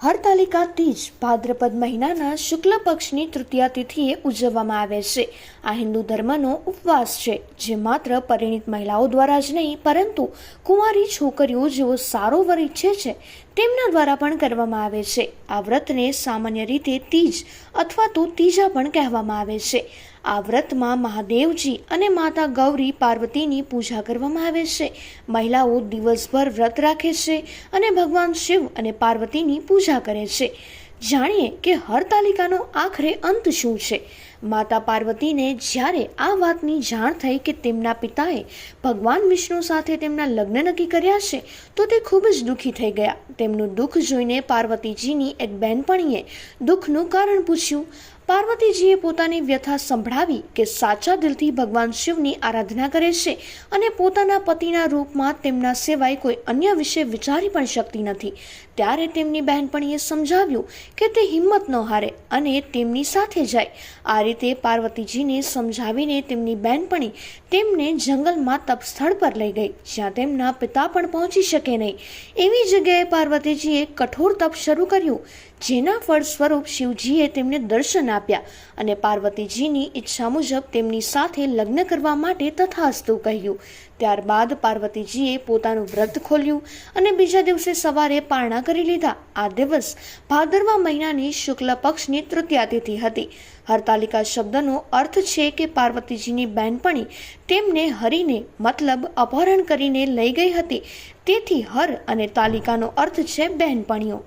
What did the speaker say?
હરતાલિકા તીજ ભાદ્રપદ મહિનાના શુક્લ પક્ષની તૃતીયા તિથિએ ઉજવવામાં આવે છે. આ હિન્દુ ધર્મનો ઉપવાસ છે, જે માત્ર પરિણીત મહિલાઓ દ્વારા જ નહીં, પરંતુ કુંવારી છોકરીઓ જેઓ સારો વર ઈચ્છે છે, તેમના દ્વારા પણ કરવામાં આવે છે. આ વ્રતને સામાન્ય રીતે તીજ અથવા તો તીજા પણ કહેવામાં આવે છે. આ વ્રતમાં મહાદેવજી અને માતા ગૌરી પાર્વતીની પૂજા કરવામાં આવે છે. મહિલાઓ દિવસભર વ્રત રાખે છે અને ભગવાન શિવ અને પાર્વતીની પૂજા કરે છે. જાણીએ કે હરતાલિકાનો આખરે અંત શું છે. માતા પાર્વતીને જ્યારે આ વાતની જાણ થઈ કે તેમના પિતાએ ભગવાન વિષ્ણુ સાથે તેમના લગ્ન નક્કી કર્યા છે, તો તે ખૂબ જ દુઃખી થઈ ગયા. તેમનું દુઃખ જોઈને પાર્વતીજીની એક બહેનપણીએ દુઃખનું કારણ પૂછ્યું પાર્વતીજીએ પોતાની વ્યથા સંભળાવી કે સાચા દિલથી ભગવાન શિવની આરાધના કરે છે અને પોતાના પતિના રૂપમાં તેમના સિવાય કોઈ અન્ય વિશે વિચારી પણ શકતી નથી. ત્યારે તેમની બહેનપણીએ સમજાવ્યું કે તે હિંમત ન હારે અને તેમની સાથે જાય. આ રીતે પાર્વતીજીને સમજાવીને તેમની બહેનપણી તેમને જંગલમાં તપ સ્થળ પર લઈ ગઈ, જ્યાં તેમના પિતા પણ પહોંચી શકે નહીં. એવી જગ્યાએ પાર્વતીજીએ કઠોર તપ શરૂ કર્યું, જેના ફળ સ્વરૂપ શિવજીએ તેમને દર્શન આપ્યા અને પાર્વતીજીની ઈચ્છા મુજબ તેમની સાથે લગ્ન કરવા માટે તથાસ્તુ કહ્યું. ત્યારબાદ પાર્વતીજીએ પોતાનું વ્રત ખોલ્યું અને બીજા દિવસે સવારે પારણા કરી લીધા. આ દિવસ ભાદરવા મહિનાની શુક્લ પક્ષની તૃતીયા તિથિ હતી. હરતાલિકા શબ્દનો અર્થ છે કે પાર્વતીજીની બહેનપણી તેમને હરીને મતલબ અપહરણ કરીને લઈ ગઈ હતી. તેથી હર અને તાલિકાનો અર્થ છે બહેનપણીઓ.